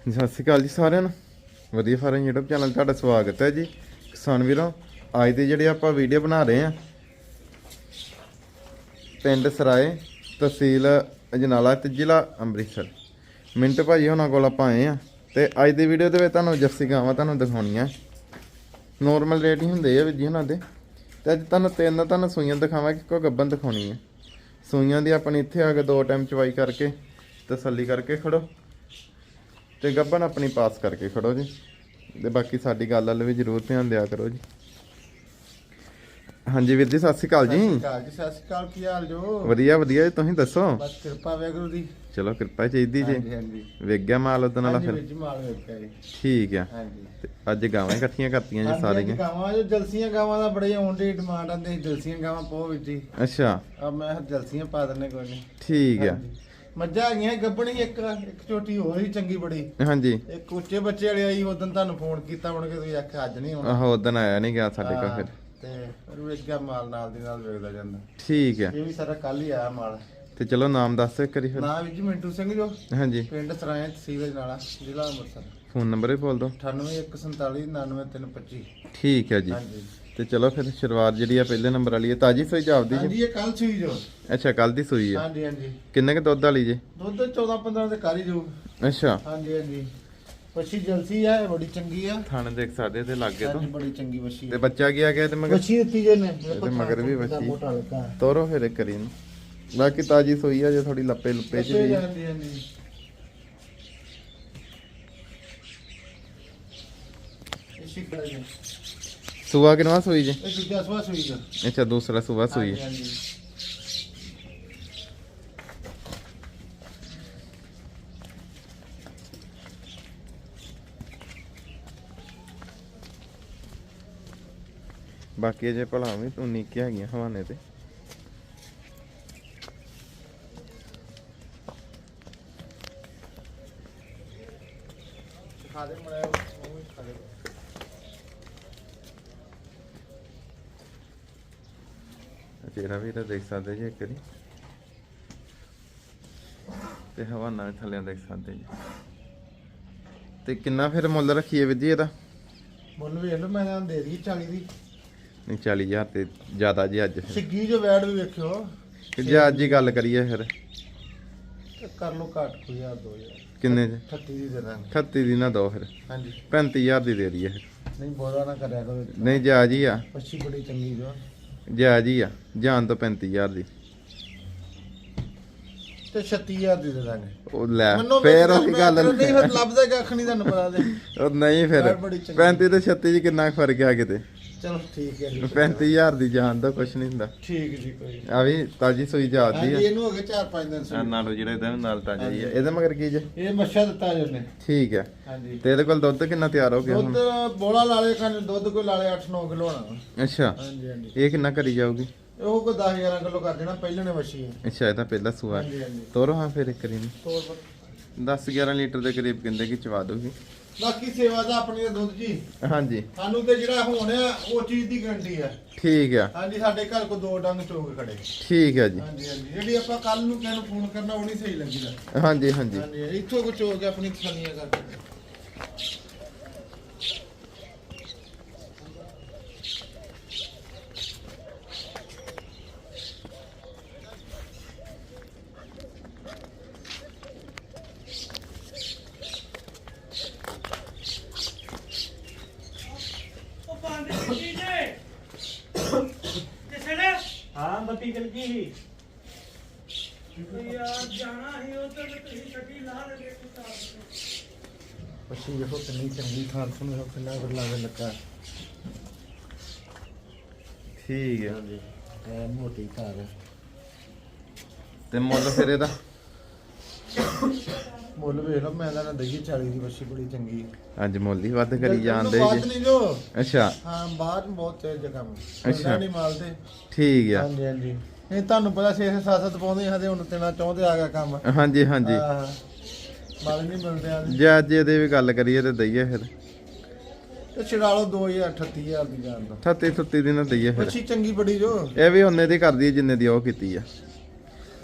ਸਤਿ ਸ਼੍ਰੀ ਅਕਾਲ ਜੀ ਸਾਰਿਆਂ ਨੂੰ। ਵਧੀਆ ਫਾਰਮ YouTube ਚੈਨਲ ਤੁਹਾਡਾ ਸਵਾਗਤ ਹੈ ਜੀ। ਕਿਸਾਨ ਵੀਰੋ, ਅੱਜ ਦੇ ਜਿਹੜੇ ਆਪਾਂ ਵੀਡੀਓ ਬਣਾ ਰਹੇ ਆ ਪਿੰਡ ਸਰਾਏ ਤਹਿਸੀਲ ਅਜਨਾਲਾ ਤੇ ਜ਼ਿਲ੍ਹਾ ਅੰਮ੍ਰਿਤਸਰ। ਮਿੰਟ ਭਾਜੀ ਉਹਨਾਂ ਕੋਲ ਆਪਾਂ ਆਏ ਆ ਤੇ ਅੱਜ ਦੀ ਵੀਡੀਓ ਦੇ ਵਿੱਚ ਤੁਹਾਨੂੰ ਜਰਸੀ ਗਾਵਾਂ ਤੁਹਾਨੂੰ ਦਿਖਾਉਣੀਆਂ। ਨੋਰਮਲ ਰੇਟ ਹੀ ਹੁੰਦੇ ਆ ਵੀ ਜੀ ਉਹਨਾਂ ਦੇ। ਤੇ ਅੱਜ ਤੁਹਾਨੂੰ ਤਿੰਨ ਤੁਹਾਨੂੰ ਸੂਈਆਂ ਦਿਖਾਵਾਂਗੇ ਕੋਈ ਗੱਬਨ ਦਿਖਾਉਣੀ ਹੈ ਸੂਈਆਂ ਦੀ ਆਪਣੀ ਇੱਥੇ ਆ ਕੇ ਦੋ ਟਾਈਮ ਚਵਾਈ ਕਰਕੇ ਤਸੱਲੀ ਕਰਕੇ ਖੜੋ। ਤੇ ਗੱਬਨ ਆਪਣੀ ਪਾਸ ਕਰਕੇ ਖੜੋ ਜੀ। ਤੇ ਬਾਕੀ ਸਾਡੀ ਗੱਲ ਵੱਲ ਵੀ ਜ਼ਰੂਰ ਧਿਆਨ ਦਿਆ ਕਰੋ ਜੀ। ਹਾਂਜੀ ਵੀਰ ਜੀ ਸਤਿ ਸ਼੍ਰੀ ਅਕਾਲ ਜੀ। ਸਤਿ ਸ਼੍ਰੀ ਅਕਾਲ ਕੀ ਹਾਲ ਜੋ? ਵਧੀਆ ਵਧੀਆ ਜੀ ਤੁਸੀਂ ਦੱਸੋ? ਬਸ ਕਿਰਪਾ ਵੈਗੁਰੂ ਦੀ। ਚਲੋ ਕਿਰਪਾ ਚਾਹੀਦੀ ਜੀ। ਹਾਂਜੀ ਹਾਂਜੀ। ਵੇਖ ਗਿਆ ਮਾਲ ਉਦੋਂ ਹਾਂਜੀ ਫਿਰ? ਮਾਲ ਠੀਕ ਆ। ਹਾਂਜੀ। ਤੇ ਅੱਜ ਗਾਵਾਂ ਇਕੱਠੀਆਂ ਕਰਤੀਆਂ ਜੀ ਸਾਰੀਆਂ। ਗਾਵਾਂ ਜੋ ਜਲਸੀਆਂ ਗਾਵਾਂ ਦਾ ਬੜੇ ਆਉਣ ਦੀ ਡਿਮਾਂਡ ਆਂਦੇ ਜਲਸੀਆਂ ਗਾਵਾਂ ਪੋ ਵਿੱਚ ਜੀ। ਅੱਛਾ। ਆ ਮੈਂ ਜਲਸੀਆਂ ਪਾ ਦਿੰਨੇ ਕੋਈ ਨਹੀਂ ਠੀਕ ਆ। ਮੱਝਾਂ ਆ ਗਈਆਂ ਗੱਬਣੀ ਇੱਕ ਇੱਕ ਛੋਟੀ ਹੋਰ ਹੀ ਚੰਗੀ ਬੜੀ। ਹਾਂਜੀ। ਇੱਕ ਉੱਚੇ ਬੱਚੇ ਵਾਲੀ ਆਈ ਉਦੋਂ ਤੁਹਾਨੂੰ ਫੋਨ ਕੀਤਾ ਮੁੜ ਕੇ ਤੁਸੀਂ ਆਖਿਆ ਅੱਜ ਨਹੀਂ ਆਉਣਾ। ਆਹੋ ਉਦੋਂ ਆਇਆ ਨਹੀਂ ਗਿਆ ਸਾਡੇ ਕੋਲ ਹਾਂ, ਫਿਰ। ਤੇ ਗਿਆ ਮਾਲ ਨਾਲ ਦੀ ਨਾਲ ਵੇਖਦਾ ਜਾਂਦਾ। ਠੀਕ ਆ ਇਹ ਵੀ ਸਾਰਾ ਕੱਲ ਹੀ ਆਇਆ ਮਾਲ। ਤੇ ਚਲੋ ਨਾਮ ਦੱਸ ਇੱਕ ਵਾਰੀ ਫਿਰ। ਨਾਮ ਵੀ ਜੀ ਮਿੰਟੂ ਸਿੰਘ ਜੋ। ਹਾਂਜੀ। ਪਿੰਡ ਸਰਾਏ ਤਹਿਸੀਲ ਨਾਲਾ ਜ਼ਿਲ੍ਹਾ ਅੰਮ੍ਰਿਤਸਰ। ਫੋਨ ਨੰਬਰ ਵੀ ਬੋਲ ਦਿਓ। 9814499325 ਠੀਕ ਹੈ ਜੀ। ਹਾਂਜੀ। ਤੇ ਚਲੋ ਫਿਰ ਸ਼ੁਰੂਆਤ ਜਿਹੜੀ ਆ ਪਹਿਲੇ ਨੰਬਰ ਵਾਲੀ ਹੈ। ਤਾਜੀ ਸੂਈ ਜਾਪਦੀ ਜੀ? ਹਾਂਜੀ ਇਹ ਕੱਲ ਸੂਈ ਜੋ। ਅੱਛਾ ਕੱਲ ਦੀ ਸੂਈ ਆ। ਹਾਂਜੀ ਹਾਂਜੀ। ਕਿੰਨੇ ਕ ਦੁੱਧ ਵਾਲੀ ਜੀ? ਦੁੱਧ 14 15 ਦੇ ਕਾਰੀ ਜੋ ਅੱਛਾ। ਹਾਂਜੀ ਹਾਂਜੀ। ਵੱਛੀ ਜਲਸੀ ਆ ਬੜੀ ਚੰਗੀ ਆ। ਥਾਣੇ ਦੇਖ ਸਕਦੇ ਤੇ ਲੱਗੇ ਤੋਂ। ਬੜੀ ਚੰਗੀ ਵੱਛੀ ਤੇ ਬੱਚਾ ਕੀ ਆ ਗਿਆ ਤੇ ਮਗਰ? ਵੱਛੀ ਦਿੱਤੀ ਜੇ ਨੇ ਇਹਦੇ ਮਗਰ ਵੀ ਵੱਛੀ। ਤੋਰੋ ਫਿਰ ਇੱਕ ਕਰੀ ਨੂੰ ਬਾਕੀ ਤਾਜੀ ਸੂਈ ਆ ਜੇ ਥੋੜੀ ਲੱਪੇ ਲੁੱਪੇ ਚ ਵੀ ਆ। ਹਾਂਜੀ। ਹਾਂਜੀ ਜੀ ਸੂਆ ਕਿਨਵਾ ਸੂਈ ਜੀ? ਇਹ ਦੂਜਾ ਸਵਾ ਸੂਈ ਦਾ। ਅੱਛਾ ਦੂਸਰਾ ਸੂਆ ਸੂਈ ਹਾਂਜੀ, ਹਾਂਜੀ। ਬਾਕੀ ਅਜੇ ਭਲਾ ਵੀ ਉਨੀ ਕੀ ਹੈਗੀਆਂ ਹਵਾਨੇ ਤੇ ਖਾ ਦੇ ਮੜਿਆ ਉਹ ਵੀ ਖਾ ਦੇ ਜਿਹੜਾ ਵੀ ਤਾਂ ਦੇਖ ਸਕਦੇ ਜੀ ਇੱਕ ਵਾਰੀ। ਤੇ ਹਵਾਨਾ ਵੀ ਥੱਲੇ ਦੇਖ ਸਕਦੇ ਜੀ। ਤੇ ਕਿੰਨਾ ਫਿਰ ਮੁੱਲ ਰੱਖੀਏ ਵੀਰ ਜੀ ਇਹਦਾ? ਮੁੱਲ ਵੇਖ ਲਓ ਮੈਂ ਤਾਂ ਦੇ ਦਈ 40 ਦੀ। ਨਹੀਂ 40000 ਤੇ ਜ਼ਿਆਦਾ ਜੀ ਅੱਜ ਸਿੱਗੀ ਜੋ ਵੈੜ ਵੀ ਵੇਖਿਓ। ਕਿ ਜੇ ਅੱਜ ਹੀ ਗੱਲ ਕਰੀਏ ਫਿਰ। ਤੇ ਕਰ ਲਓ ਘੱਟ ਕੋਈ ਦੋ ਹਜ਼ਾਰ। ਕਿੰਨੇ ਚ? 38 ਦੀ ਦੇ ਦਾਂਗੇ। 38 ਦੀ ਨਾ ਦੋ ਫਿਰ। ਹਾਂਜੀ। 35000 ਦੀ ਦੇ ਦਈਏ ਫਿਰ। ਨਹੀਂ ਬੋਲਾ ਨਾ ਕਰਿਆ ਕਰੋ। ਨਹੀਂ ਜਾਇਜ਼ ਹੀ ਆ। ਪੱਛੀ ਬੜੀ ਚੰਗੀ ਜੋ। ਜਾਇਜ਼ ਹੀ ਆ ਜਾਨ ਤੋਂ 35000 ਦੀ। ਤੇ 36000 ਦੀ ਦੇ ਦਾਂਗੇ। ਉਹ ਲੈ ਮੰਨੋ ਫੇਰ ਉਹੀ ਗੱਲ ਨਹੀਂ ਫਿਰ ਲੱਭਦਾ ਕੱਖ ਨਹੀਂ ਤੁਹਾਨੂੰ ਪਤਾ ਤੇ। ਉਹ ਨਹੀਂ ਫਿਰ ਯਾਰ ਬੜੀ ਚੰਗੀ। 35 ਤੇ 36 ਚ ਕਿੰਨਾ ਕੁ ਫ਼ਰਕ ਆ ਕਿਤੇ। ਚਲੋ ਠੀਕ ਹੈ ਜੀ। 35000 ਦੀ ਜਾਨ ਦਾ ਕੁਛ ਨਹੀਂ ਹੁੰਦਾ। ਠੀਕ ਜੀ ਕੋਈ। ਆ ਵੀ ਤਾਜੀ ਸੂਈ ਜਾਦੀ ਹਾਂਜੀ ਆ। ਇਹਨੂੰ ਹੋ ਗਏ 4-5 ਦਿਨ ਸੂਈ। ਨਾਲੋਂ ਜਿਹੜਾ ਇਹਦਾ ਵੀ ਨਾਲ ਤਾਜ਼ਾ ਹੀ ਆ। ਇਹਦੇ ਮਗਰ ਕੀ ਜੇ? ਇਹ ਮੱਛਾ ਦਿੱਤਾ ਜੀ ਉਹਨੇ। ਠੀਕ ਆ ਹਾਂਜੀ। ਤੇ ਇਹਦੇ ਕੋਲ ਦੁੱਧ ਕਿੰਨਾ ਤਿਆਰ ਹੋ ਗਿਆ ਦੁੱਧ ਹੁਣ ਬੋਲਾ ਲਾਲੇ ਖਾਨ ਦੁੱਧ ਕੋਈ ਲਾਲੇ 8-9 ਕਿਲੋ ਹੋਣਾ। ਅੱਛਾ। ਹਾਂਜੀ ਹਾਂਜੀ। ਇਹ ਕਿੰਨਾ ਕਰੀ ਜਾਊਗੀ? ਉਹ ਕੋਈ 10-11 ਕਿਲੋ ਕਰ ਦੇਣਾ ਪਹਿਲੇ ਨੇ ਵਛੀ ਹੈ ਅੱਛਾ ਇਹ ਤਾਂ ਪਹਿਲਾ ਸੂਆ। ਹਾਂਜੀ ਹਾਂਜੀ। ਤੋਰੋ ਹਾਂ ਫਿਰ ਇੱਕ ਰੀ ਤੋਰ ਪਰ 10 11 ਲੀਟਰ ਦੇ ਕਰੀਬ ਕਹਿੰਦੇ ਕਿ ਚਵਾ ਦੋਗੀ ਬਾਕੀ ਸੇਵਾ ਦਾ ਆਪਣੀ ਦਾ ਦੁੱਧ ਜੀ। ਹਾਂਜੀ। ਸਾਨੂੰ ਤੇ ਜਿਹੜਾ ਹੁਣ ਆ ਉਹ ਚੀਜ਼ ਦੀ ਗਰੰਟੀ ਆ ਠੀਕ ਆ। ਹਾਂਜੀ ਸਾਡੇ ਘਰ ਕੋ ਦੋ ਡੰਗ ਚੋਗ ਖੜੇ। ਠੀਕ ਆ ਜੀ। ਹਾਂਜੀ ਹਾਂਜੀ। ਜਿਹੜੀ ਆਪਾਂ ਕੱਲ ਨੂੰ ਕਿਸੇ ਨੂੰ ਫੋਨ ਕਰਨਾ ਉਹ ਨਹੀਂ ਸਹੀ ਲੱਗੀਦਾ ਹਾਂਜੀ ਹਾਂਜੀ। ਹਾਂਜੀ ਇੱਥੋਂ ਕੋ ਚੋਗ ਆਪਣੀ ਤਸੱਲੀਆਂ ਕਰਕੇ ਉਹ ਬੰਦ ਕੀਤੀ ਜੇ ਕਿਸੇ ਨੇ ਹਾਂ ਬੱਤੀ ਚਲ ਗਈ ਵੀ ਯਾਰ ਜਾਣਾ ਹੀ ਉਧਰ ਤੇ ਤੁਸੀਂ ਛੱਡੀ ਲਾ ਲਗੇ ਕੁੱਤਾ ਪੱਛੀ ਦੇਖੋ ਕਿੰਨੀ ਚੰਗੀ ਖਾਣ ਸੁਣ ਦੇਖੋ ਕਿੰਨਾ ਗੁਰ ਲਾਵੇ ਲੱਗਾ। ਠੀਕ ਆ ਹਾਂਜੀ। ਇਹ ਮੋਟੀ ਘਰ ਤੇ ਮੁੱਲ ਫਿਰ ਇਹਦਾ? ਮੁੱਲ ਵੇਖ ਲਓ ਮੈਂ ਤਾਂ ਦਈ 40 ਦੀ ਬੱਛੀ ਬੜੀ ਚੰਗੀ ਅੱਜ ਮੁੱਲ ਹੀ ਵੱਧ ਕਰੀ ਜਾਂਦੇ ਬਾਤ ਜੀ। ਨਹੀਂ ਅੱਛਾ। ਹਾਂ ਬਾਹਰ ਬਹੁਤ ਤੇਜ਼ ਕੰਮ ਅੱਛਾ। ਅੱਛਾ ਨਹੀਂ ਮਾਲਦੇ ਠੀਕ ਆ। ਹਾਂਜੀ ਹਾਂਜੀ। ਇਹ ਤੁਹਾਨੂੰ ਪਤਾ ਛੇ ਛੇ ਸੱਤ ਸੱਤ ਪਾਉਂਦੇ ਹਾਂ ਤੇ ਹੁਣ ਤੇਨਾ ਚਾਹੁੰਦੇ ਆ ਗਿਆ ਕੰਮ। ਹਾਂਜੀ ਹਾਂਜੀ। ਹਾਂ ਮਾਲ ਨਹੀਂ ਮਿਲਦੇ ਆ। ਜੇ ਅੱਜ ਇਹਦੇ ਵੀ ਗੱਲ ਕਰੀਏ ਤੇ ਦਈਏ ਫਿਰ। ਤੇ ਛਡਾ ਲਓ 2000 38000 ਦੀ ਜਾਨ ਦਾ 38 38 ਦੀ ਨਾ ਦਈਏ ਫਿਰ। ਬੱਛੀ ਚੰਗੀ ਬੜੀ ਜੋ। ਇਹ ਵੀ ਉਹਨੇ ਦੀ ਕਰਦੀ ਹੈ ਜਿੰਨੇ ਦੀ ਉਹ ਕੀਤੀ ਆ।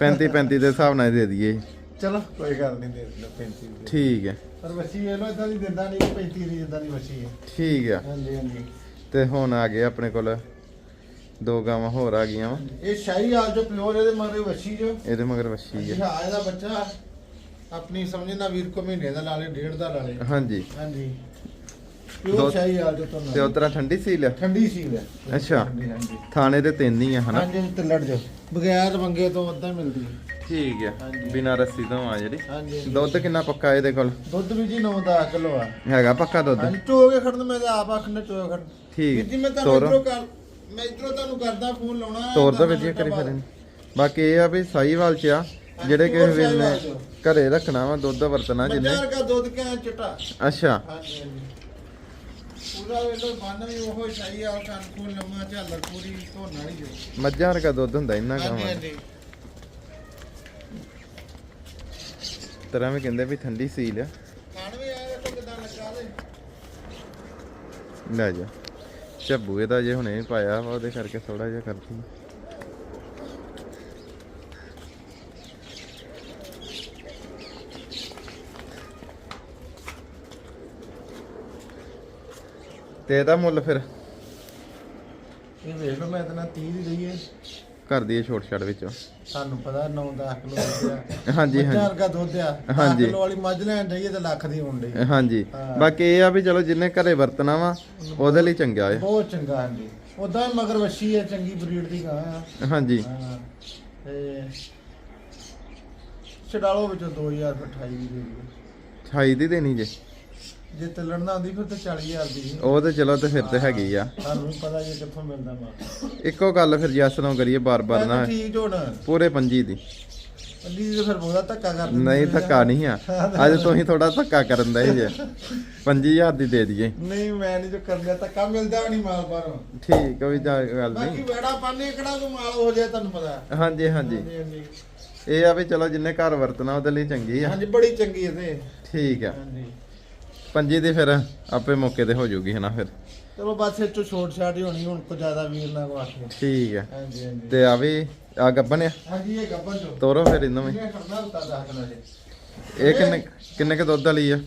35 35 ਦੇ ਹਿਸਾਬ ਨਾਲ ਦੇ ਦਈਏ। ਚਲੋ ਕੋਈ ਗੱਲ ਨਹੀਂ ਦੇ ਦਿੰਦਾ 35 ਦੀ ਠੀਕ ਹੈ। ਪਰ ਵੱਛੀ ਇਹ ਲੋ ਇਦਾਂ ਦੀ ਦਿੰਦਾ ਨਹੀਂ 35 ਦੀ ਜਿੱਦਾਂ ਦੀ ਵੱਛੀ ਹੈ। ਠੀਕ ਆ ਹਾਂਜੀ ਹਾਂਜੀ। ਤੇ ਹੁਣ ਆ ਗਏ ਆਪਣੇ ਕੋਲ ਦੋ ਗਾਵਾਂ ਹੋਰ ਆ ਗਈਆਂ ਵਾ। ਇਹ ਸ਼ਾਹੀ ਹਾਲ ਜੋ ਪਿਓਰ ਇਹਦੇ ਮਗਰ ਵੱਛੀ ਜੋ। ਇਹਦੇ ਮਗਰ ਵੱਛੀ ਆ ਹਾਂ ਇਹਦਾ ਬੱਚਾ ਆਪਣੀ ਸਮਝੇ ਨਾ ਵੀਰ ਕੋ ਮਹੀਨੇ ਦਾ ਲਾਲੇ ਡੇਢ ਦਾ ਲਾਲੇ ਹਾਂਜੀ। ਹਾਂਜੀ। ਪਿਓਰ ਸ਼ਾਹੀ ਹਾਲ ਜੋ ਤੇ ਤੁਹਾਨੂੰ ਉਤਰਾ ਠੰਡੀ ਸੀ ਲਿਆ ਠੰਡੀ ਸੀ ਲੈ ਅੱਛਾ। ਠੰਡੀ ਥਾਣੇ ਦੇ ਤਿੰਨ ਹੀ ਆ ਹਨਾ? ਹਾਂਜੀ ਤੇ ਲੜ ਜੋ ਬਗੈਰ ਮੰਗੇ ਤੋਂ ਅੱਧਾ ਮਿਲਦੀ ਹੈ। ਠੀਕ ਆ। ਹਾਂਜੀ। ਬਿਨਾ ਰੱਸੀ ਤੋਂ ਆ ਜਿਹੜੀ। ਹਾਂਜੀ ਦੁੱਧ ਕਿੰਨਾ ਪੱਕਾ ਇਹਦੇ ਕੋਲ? ਦੁੱਧ ਵੀ ਜੀ 9-10 ਕਿਲੋ ਆ। ਹੈਗਾ ਪੱਕਾ ਦੁੱਧ? ਹਾਂਜੀ ਚੋਗੇ ਖੜਨ ਮੈਂ ਤਾਂ ਆਪ ਆਖਣਾ ਚੋਗੇ ਖੜਨ। ਠੀਕ ਵੀਰ ਜੀ ਮੈਂ ਹੈ। ਤੁਹਾਨੂੰ ਤੋਰ ਇਧਰੋਂ ਕਰ ਮੈਂ ਇਧਰੋਂ ਤੁਹਾਨੂੰ ਕਰਦਾ ਫੋਨ ਲਾਉਣਾ ਤੋਰ ਦਾ ਵਧੀਆ ਕਰੀ। ਫਿਰਨ ਬਾਕੀ ਇਹ ਆ ਵੀ ਸਾਈਵਾਲ ਚ ਆ ਜਿਹੜੇ ਕਿਸੇ ਵੀਰ ਨੇ। ਘਰੇ ਰੱਖਣਾ ਵਾ ਦੁੱਧ ਵਰਤਣਾ ਜਿੰਨੇ ਮੱਝਾਂ ਦਾ ਦੁੱਧ ਕਿਆ ਚਟਾ। ਅੱਛਾ। ਹਾਂਜੀ ਹਾਂਜੀ। ਪੂਰਾ ਵੇਲੋ ਬੰਨ ਵੀ ਉਹ ਸ਼ਾਹੀ ਆ ਕੰਨ ਕੋਲ ਲੰਮਾ ਝਾਲਰ ਪੂਰੀ ਧੋਣ ਵਾਲੀ ਜੋ ਮੱਝਾਂ ਵਰਗਾ ਦੁੱਧ ਹੁੰਦਾ ਹਾਂਜੀ ਗਾਵਾਂ ਹਾਂਜੀ ਤਰ੍ਹਾਂ ਵੀ ਕਹਿੰਦੇ ਵੀ ਠੰਡੀ ਸੀਲ ਆ। ਖਾਣ ਵੀ ਆਇਆ ਦੇਖੋ ਕਿਦਾਂ ਲੱਗਾ ਦੇ ਲੈ ਜਾ। ਝੱਬੂ ਇਹਦਾ ਜੇ ਹੁਣੇ ਪਾਇਆ ਵਾ ਉਹਦੇ ਕਰਕੇ ਥੋੜਾ ਜਿਹਾ ਕਰਦੀ ਤੇ ਇਹਦਾ ਮੁੱਲ ਫਿਰ? ਇਹ ਵੇਖ ਲਓ ਮੈਂ ਤਾਂ 30 ਦੀ ਲਈ ਹੈ। ਕਰ ਦਈਏ ਛੋਟ ਛੜ ਵਿੱਚੋਂ। ਤੁਹਾਨੂੰ ਪਤਾ 9-10 ਕਿਲੋ ਦੁੱਧ ਆ। ਹਾਂਜੀ ਹਾਂਜੀ। ਵਰਗਾ ਦੁੱਧ ਆ। ਹਾਂਜੀ। ਕਿਲੋ ਵਾਲੀ ਮੱਝ ਲੈਣ ਜਾਈਏ ਤਾਂ ਲੱਖ ਦੀ ਹੋਣ ਡਈ ਹਾਂਜੀ। ਹਾਂ। ਬਾਕੀ ਇਹ ਆ ਵੀ ਚਲੋ ਜਿੰਨੇ ਘਰੇ ਵਰਤਣਾ ਵਾ ਉਹਦੇ ਲਈ ਚੰਗਾ ਹੈ। ਬਹੁਤ ਚੰਗਾ ਹਾਂਜੀ। ਉਦਾਂ ਮਗਰ ਵੱਛੀ ਹੈ ਚੰਗੀ ਬਰੀਡ ਦੀ ਗਾਂ ਆ। ਹਾਂਜੀ। ਹਾਂ ਤੇ ਛਡਾਲੋ ਵਿੱਚੋਂ 2000 ਰੁਪਏ 28 ਦੀ ਦੇ ਦਿਓ। ਛਾਈ ਦੀ ਦੇਣੀ ਜੇ। ਜੇ ਤਲਣ ਨਾ ਹੁੰਦੀ ਫਿਰ ਤੇ 40000 ਦੀ ਸੀ। ਉਹ ਤੇ ਚਲੋ ਤੇ ਫਿਰ ਤੇ ਹੈਗੀ ਆ। ਵੀ ਪਤਾ ਜੀ ਕਿੱਥੋਂ ਮਿਲਦਾ ਮਾਲ। ਇੱਕੋ ਗੱਲ ਫਿਰ ਜੈਸ ਨੂੰ ਕਰੀਏ ਬਾਰ-ਬਾਰ ਨਾ ਤਾਂ ਠੀਕ ਝੋਣ ਪੂਰੇ ਪੰਜੀ ਦੀ। ਅੱਲੀ ਦੀ ਤਾਂ ਫਿਰ ਬਹੁਤਾ ਧੱਕਾ ਕਰ ਦਿੰਦੀ ਨਹੀਂ ਆ। ਧੱਕਾ ਨਹੀਂ ਆ। ਅੱਜ ਤੁਸੀਂ ਥੋੜਾ ਧੱਕਾ ਕਰਨ ਦਾ ਜੇ 25000 ਦੀ ਦੇ ਦਈਏ। ਨਹੀਂ ਮੈਂ ਨਹੀਂ ਜੋ ਕਰਦਾ ਧੱਕਾ ਮਿਲਦਾ ਵੀ ਨਹੀਂ ਮਾਲ ਬਾਹਰੋਂ। ਠੀਕ ਕੋਈ ਤਾਂ ਗੱਲ ਬਾਕੀ ਨਹੀਂ ਵੇੜਾ ਪਾਣੇ ਕਿਹੜਾ ਕੋ ਮਾਲ ਹੋ ਜਾਏ ਤੁਹਾਨੂੰ ਪਤਾ। ਹਾਂਜੀ ਹਾਂਜੀ। ਹਾਂਜੀ ਹਾਂਜੀ। ਇਹ ਆ ਵੀ ਚਲੋ ਜਿੰਨੇ ਘਰ ਵਰਤਣਾ ਉਹਦੇ ਲਈ ਚੰਗੀ ਆ। ਹਾਂਜੀ ਬੜੀ ਚੰਗੀ ਇਹਦੇ ਠੀਕ ਆ। ਹਾਂਜੀ। ਪੰਜੀ ਦੀ ਫਿਰ ਆਪੇ ਮੌਕੇ ਤੇ ਹੋ ਜਾਊਗੀ ਹਨਾ ਫਿਰ। ਚਲੋ ਬਸ ਇਹ ਚੋਂ ਛੋਟ ਛਾਟ ਹੀ ਹੋਣੀ ਹੁਣ ਕੋ ਜ਼ਿਆਦਾ ਵੀਰ ਨਾ ਕੋ ਆਖੇ ਠੀਕ ਆ। ਹਾਂਜੀ ਹਾਂਜੀ। ਤੇ ਆ ਵੀ ਆ ਗੱਬਨ ਆ? ਹਾਂਜੀ ਇਹ ਗੱਬਨ ਚੋ। ਤੋਰੋ ਫਿਰ ਇਹਨੂੰ ਵੀ। ਇਹ ਖੜਨਾ ਉਤਾ ਦਾਖਲਾ ਜੀ ਇਹ ਕਿੰਨੇ ਕਿੰਨੇ ਕ ਦੁੱਧ ਵਾਲੀ ਆ?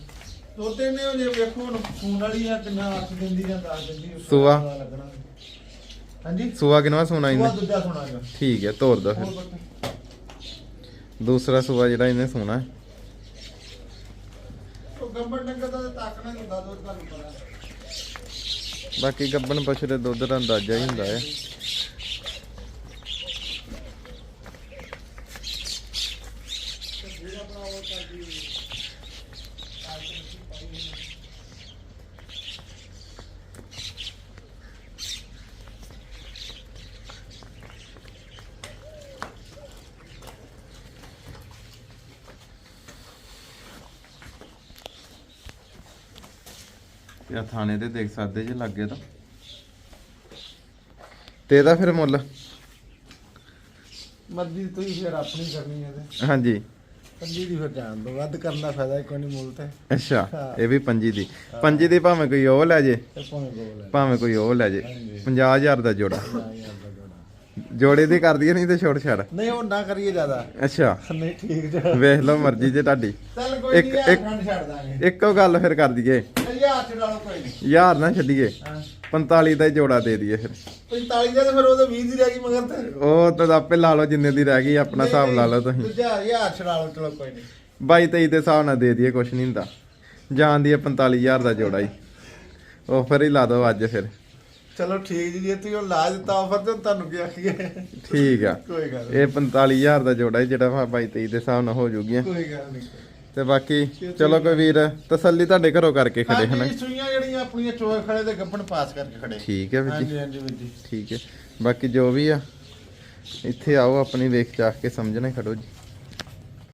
ਤੋਤੇ ਨੇ ਉਹ ਜੇ ਵੇਖੋ ਹੁਣ ਫੋਨ ਵਾਲੀ ਆ ਕਿੰਨਾ ਅੱਖ ਦਿੰਦੀ ਜਾਂ ਦੱਸ ਦਿੰਦੀ ਉਸ ਤੋਂ ਸੂਆ? ਪਤਾ ਲੱਗਣਾ। ਹਾਂਜੀ? ਸੂਆ ਸੋਨਾ ਸੂਆ ਇਹਨੇ? ਦੂਜਾ ਸੁਣਾਗਾ ਠੀਕ ਹੈ ਤੋਰ ਦੋ ਫਿਰ। ਦੂਸਰਾ ਸੂਆ ਜਿਹੜਾ ਇਹਨੇ ਸੋਨਾ। ਹੈ ਉਹ ਡੰਗਰ ਦਾ ਤਾਕਣਾ ਹੁੰਦਾ, ਦੁੱਧ ਤੁਹਾਨੂੰ ਪਤਾ ਬਾਕੀ ਗੱਬਣ ਪਸ਼ੂ ਦੇ ਦੁੱਧ ਦਾ ਅੰਦਾਜ਼ਾ ਹੀ ਹੁੰਦਾ ਹੈ। ਇਹ ਥਾਣੇ ਤੇ ਦੇਖ ਸਕਦੇ ਜੇ ਲੱਗੇ ਤਾਂ। ਤੇ ਇਹਦਾ ਫਿਰ ਮੁੱਲ? ਮਰਜ਼ੀ ਤੁਸੀਂ ਫਿਰ ਆਪਣੀ ਕਰਨੀ ਹੈ ਤੇ ਹਾਂਜੀ। ਪੰਜੀ ਦੀ ਫਿਰ ਜਾਣ ਦੋ ਵੱਧ ਕਰਨ ਦਾ ਫਾਇਦਾ ਕੋਈ ਨਹੀਂ ਮੁੱਲ ਤੇ। ਅੱਛਾ। ਇਹ ਵੀ ਪੰਜੀ ਦੀ। ਪੰਜੀ ਦੀ ਭਾਵੇਂ ਕੋਈ ਉਹ ਲੈ ਜੇ। ਤੇ ਭਾਵੇਂ ਗੋਲ ਹੈ ਭਾਵੇਂ ਕੋਈ ਉਹ ਲੈ ਜੇ। ਹਾਂਜੀ। 50000 ਦਾ ਜੋੜਾ। ਦਾ ਜੋੜਾ ਦੀ ਕਰ ਦਈਏ ਨਹੀਂ ਤੇ ਛੋੜ ਛੜ ਨਹੀਂ ਉਹ ਨਾ ਕਰੀਏ ਜ਼ਿਆਦਾ। ਅੱਛਾ। ਨਹੀਂ ਠੀਕ ਜਾ। ਵੇਖ ਲਓ ਮਰਜ਼ੀ ਜੇ ਤੁਹਾਡੀ। ਚੱਲ ਕੋਈ ਇੱਕ- ਨਹੀਂ ਇੱਕ- ਛੱਡ ਦਾਂਗੇ। ਇੱਕੋ ਗੱਲ ਫਿਰ ਕਰ ਦਈਏ। ਯਾਰ ਚ ਡਾਲੋ ਕੋਈ ਨਹੀਂ। ਯਾਰ ਨਾ ਛੱਡੀਏ। ਹਾਂ। 45 ਦਾ ਹੀ ਜੋੜਾ ਦੇ ਦਈਏ ਫਿਰ। 45 ਦਾ ਤੇ ਫਿਰ ਉਹਦੇ 20 ਦੀ ਰਹਿ ਗਈ ਮਗਰ ਤੇ। ਉਹ ਤਾਂ ਆਪੇ ਲਾ ਲਓ ਜਿੰਨੇ ਦੀ ਰਹਿ ਗਈ ਆਪਣਾ ਹਿਸਾਬ ਲਾ ਲਓ ਤੁਸੀਂ। ਦੂਜਾ ਯਾਰ ਛੜਾ ਲਓ ਚਲੋ ਕੋਈ ਨਹੀਂ। 22 23 ਦੇ ਹਿਸਾਬ ਨਾਲ ਦੇ ਦਈਏ ਕੁਛ ਨਹੀਂ ਹੁੰਦਾ। ਜਾਣ ਦੀ 45000 ਦਾ ਜੋੜਾ ਹੀ। ਉਹ ਫਿਰ ਹੀ ਲਾ ਦਿਓ ਅੱਜ ਫਿਰ। ਚਲੋ ਠੀਕ ਜੀ ਜੇ ਤੁਸੀਂ ਉਹ ਲਾ ਦਿੱਤਾ ਆਫਰ ਤੇ ਤੁਹਾਨੂੰ ਕੀ ਆਖੀਏ? ਠੀਕ ਆ। ਕੋਈ ਗੱਲ ਇਹ 45000 ਦਾ ਜੋੜਾ ਹੀ ਜਿਹੜਾ 22 23 ਦੇ ਹਿਸਾਬ ਨਾਲ ਹੋ ਜੂਗੀਆਂ। ਕੋਈ ਗੱਲ ਨਹੀਂ। ਤੇ ਬਾਕੀ ਚਲੋ ਕੋਈ ਵੀਰ ਤਸੱਲੀ ਤੁਹਾਡੇ ਘਰੋਂ ਕਰਕੇ ਖੜੇ ਹਨਾ? ਹਾਂਜੀ ਸੂਈਆਂ ਜਿਹੜੀਆਂ ਆਪਣੀਆਂ ਚੋਏ ਖੜੇ ਤੇ ਗੱਬਣ ਪਾਸ ਕਰਕੇ ਖੜੇ। ਠੀਕ ਹੈ ਵੀਰ ਜੀ। ਹਾਂਜੀ ਹਾਂਜੀ ਵੀਰ ਜੀ। ਠੀਕ ਹੈ। ਬਾਕੀ ਜੋ ਵੀ ਆ ਇੱਥੇ ਆਓ ਆਪਣੀ ਵੇਖ ਚਾਖ ਕੇ ਸਮਝਣਾ ਖੜੋ ਜੀ।